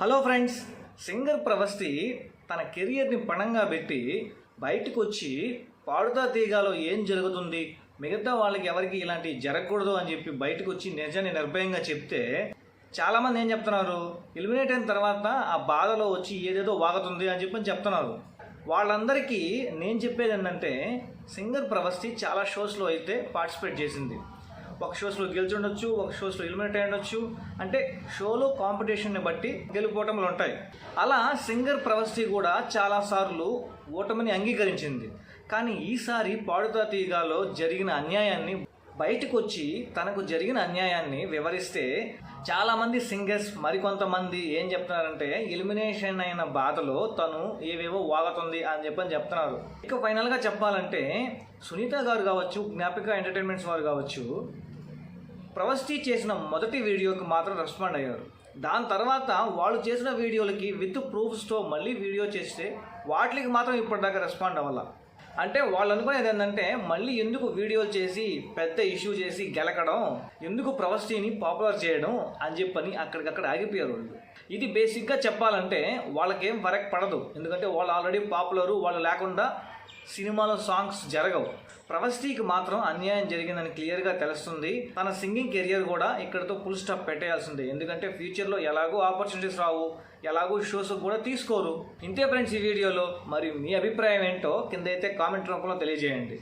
Hello friends singer Pravasthi తన కెరియర్ని పణంగా పెట్టి బయటకు వచ్చి పాడుతా తీగాలో ఏం జరుగుతుంది? మిగతా వాళ్ళకి ఎవరికి ఇలాంటి జరగకూడదు అని చెప్పి బయటకు వచ్చి నిజాన్ని నిర్భయంగా చెప్తే చాలామంది ఏం చెప్తున్నారు? ఎలిమినేట్ అయిన తర్వాత ఆ బాధలో వచ్చి ఏదేదో వాగుతుంది అని చెప్పి చెప్తున్నారు. వాళ్ళందరికీ నేను చెప్పేది ఏంటంటే సింగర్ ప్రవస్తి చాలా షోస్లో అయితే పార్టిసిపేట్ చేసింది. ఒక షోస్లో గెలిచుండొచ్చు ఒక షోస్లో ఎలిమినేట్ అయ్యుండొచ్చు. అంటే షోలో కాంపిటీషన్ని బట్టి గెలుపోటములు ఉంటాయి. అలా సింగర్ ప్రవస్తి కూడా చాలాసార్లు ఓటమిని అంగీకరించింది. కానీ ఈసారి పాడుతా తీగాలో జరిగిన అన్యాయాన్ని బయటకు వచ్చి తనకు జరిగిన అన్యాయాన్ని వివరిస్తే చాలామంది సింగర్స్ మరికొంతమంది ఏం చెప్తున్నారంటే ఎలిమినేషన్ అయిన బాధలో తను ఏవేవో వాగుతుంది అని చెప్పని చెప్తున్నారు. ఇక ఫైనల్గా చెప్పాలంటే సునీత గారు కావచ్చు జ్ఞాపిక ఎంటర్టైన్మెంట్స్ వారు కావచ్చు ప్రవస్టీ చేసిన మొదటి వీడియోకి మాత్రం రెస్పాండ్ అయ్యారు. దాని తర్వాత వాళ్ళు చేసిన వీడియోలకి విత్ ప్రూఫ్స్తో మళ్ళీ వీడియో చేస్తే వాటికి మాత్రం ఇప్పటిదాకా రెస్పాండ్ అవ్వాలి. అంటే వాళ్ళు అనుకునేది ఏంటంటే మళ్ళీ ఎందుకు వీడియోలు చేసి పెద్ద ఇష్యూ చేసి గెలకడం ఎందుకు ప్రవస్టీని పాపులర్ చేయడం అని చెప్పని అక్కడికక్కడ ఆగిపోయారు వాళ్ళు. ఇది బేసిక్గా చెప్పాలంటే వాళ్ళకేం ఫరక్ పడదు. ఎందుకంటే వాళ్ళు ఆల్రెడీ పాపులరు వాళ్ళు లేకుండా సినిమాలో సాంగ్స్ జరగవు. ప్రవస్టీకి మాత్రం అన్యాయం జరిగిందని క్లియర్గా తెలుస్తుంది. తన సింగింగ్ కెరియర్ కూడా ఇక్కడతో ఫుల్ స్టాప్ పెట్టేయాల్సిందే. ఎందుకంటే ఫ్యూచర్లో ఎలాగో ఆపర్చునిటీస్ రావు. ఎలాగో షోస్ కూడా తీసుకోరు. ఇంతే ఫ్రెండ్స్ ఈ వీడియోలో. మరి మీ అభిప్రాయం ఏంటో కింద అయితే కామెంట్ రూపంలో తెలియజేయండి.